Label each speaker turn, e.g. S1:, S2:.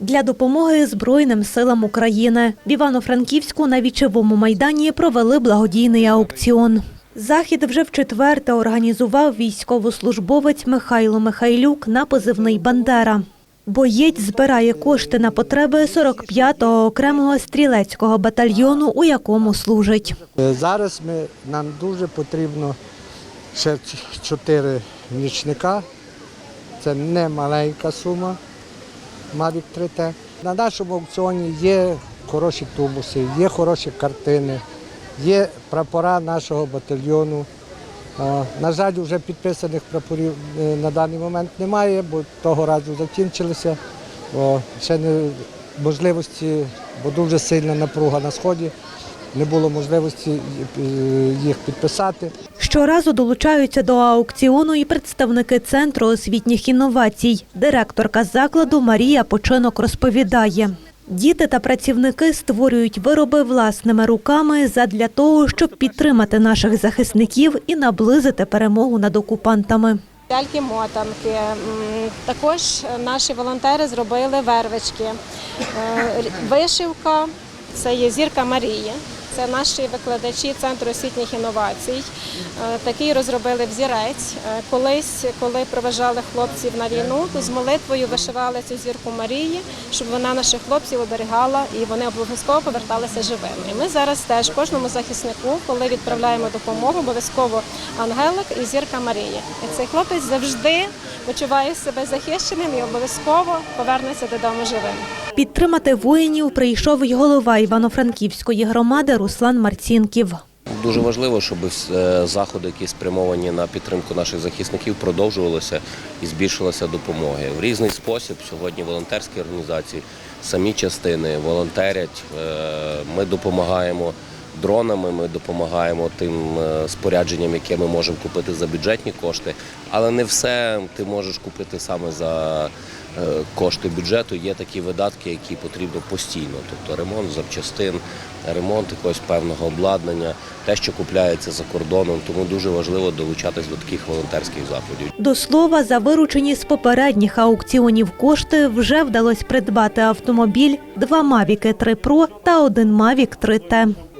S1: Для допомоги Збройним силам України в Івано-Франківську на вічовому майдані провели благодійний аукціон. Захід вже вчетверте організував військовослужбовець Михайло Михайлюк на позивний Бандера. Боєць збирає кошти на потреби 45-го окремого стрілецького батальйону, у якому служить.
S2: Е, Зараз ми, нам дуже потрібно ще чотири нічника. Це не маленька сума Mavic 3T. На нашому аукціоні є хороші тубуси, є хороші картини, є прапора нашого батальйону. На жаль, вже підписаних прапорів е, на даний момент немає, бо того разу закінчилися. Ще не можливості, бо дуже сильна напруга на сході. Не було можливості е, їх підписати.
S1: Щоразу долучаються до аукціону і представники Центру освітніх інновацій. Директорка закладу Марія Починок розповідає. Діти та працівники створюють вироби власними руками задля того, щоб підтримати наших захисників і наблизити перемогу над окупантами.
S3: Ляльки-мотанки. Також наші волонтери зробили вервички. Е, Вишивка це є зірка Марії. Це наші викладачі Центру освітніх інновацій. Е, Такий розробили взірець. Е, Колись, коли проважали хлопців на війну, то з молитвою вишивали цю зірку Марії, щоб вона наших хлопців оберігала і вони обов'язково поверталися живими. Ми зараз теж кожному захиснику, коли відправляємо допомогу, обов'язково ангелик і зірка Марії. І цей хлопець завжди почуває себе захищеним і обов'язково повернеться додому живим.
S1: Підтримати воїнів прийшов й голова Івано-Франківської громади Руслан Марцінків.
S4: Дуже важливо, щоб е, заходи, які спрямовані на підтримку наших захисників, продовжувалися і збільшилася допомоги. В різний спосіб сьогодні волонтерські організації, самі частини волонтерять. Е, Ми допомагаємо дронами, ми допомагаємо тим е, спорядженням, яке ми можемо купити за бюджетні кошти, але не все ти можеш купити саме за е, кошти бюджету. Є такі видатки, які потрібно постійно, тобто ремонт запчастин, ремонт якогось певного обладнання, те, що купляється за кордоном. Тому дуже важливо долучатись до таких волонтерських заходів.
S1: До слова, за виручені з попередніх аукціонів кошти вже вдалося придбати автомобіль, два Мавіки 3 Pro та один Мавік 3T.